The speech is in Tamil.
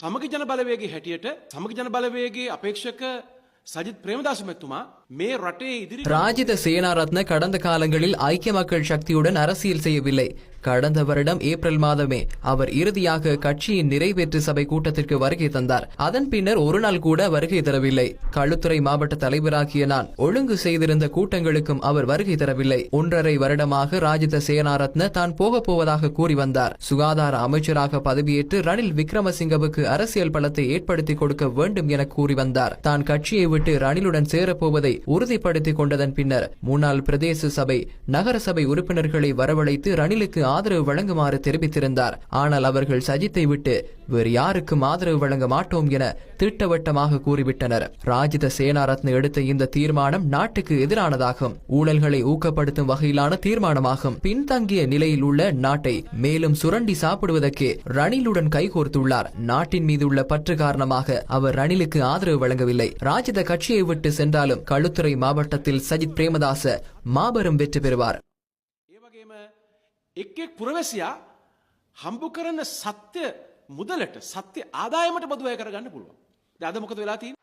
සමග ජන බලවේගේ හැටියට සමග ජන බලවේගේ අපේක්ෂක සජිත් ප්‍රේමදාස මැතිතුමා මේ රටේ ඉදිරි ராஜித சேனாரத்ன கடந்த காலங்களில் ஐக்கிய மக்கள் சக்தியுடன் அரசியல் செய்யவில்லை. கடந்த வருடம் ஏப்ரல் மாதமே அவர் இறுதியாக கட்சியின் நிறைவேற்று சபை கூட்டத்திற்கு வருகை தந்தார். அதன் பின்னர் ஒரு நாள் கூட வருகை தரவில்லை. களுத்துறை மாவட்ட தலைவராகிய நான் ஒழுங்கு செய்திருந்த கூட்டங்களுக்கும் அவர் வருகை தரவில்லை. ஒன்றரை வருடமாக ராஜித சேனாரத்ன தான் போகப் போவதாக கூறி வந்தார். சுகாதார அமைச்சராக பதவியேற்று ரணில் விக்ரமசிங்கவுக்கு அரசியல் பலத்தை ஏற்படுத்தி கொடுக்க வேண்டும் என கூறி வந்தார். தான் கட்சியை விட்டு ரணிலுடன் சேரப்போவதை உறுதிப்படுத்திக் கொண்டதன் பின்னர் முன்னாள் பிரதேச சபை நகர சபை உறுப்பினர்களை வரவழைத்து ரணிலுக்கு ஆதரவு வழங்குமாறு தெரிவித்திருந்தார். ஆனால் அவர்கள் சஜித்தை விட்டு வேறு யாருக்கும் ஆதரவு வழங்க மாட்டோம் என திட்டவட்டமாக கூறிவிட்டனர். ராஜித சேனாரத்ன எடுத்த இந்த தீர்மானம் நாட்டுக்கு எதிரானதாகும். ஊழல்களை ஊக்கப்படுத்தும் வகையிலான தீர்மானமாகும். பின்தங்கிய நிலையில் உள்ள நாட்டை மேலும் சுரண்டி சாப்பிடுவதற்கே ரணிலுடன் கைகோர்த்துள்ளார். நாட்டின் மீது உள்ள பற்று காரணமாக அவர் ரணிலுக்கு ஆதரவு வழங்கவில்லை. ராஜித கட்சியை விட்டு சென்றாலும் களுத்துறை மாவட்டத்தில் சஜித் பிரேமதாச மாபெரும் வெற்றி பெறுவார் ඒ වගේම එක් එක් පුරවැසියා හම්බු කරන සත්‍ය මුදලට සත්‍ය ආදායමට බදු අය කරගන්න පුළුවන්. දැන් අද මොකද වෙලා තියෙන්නේ?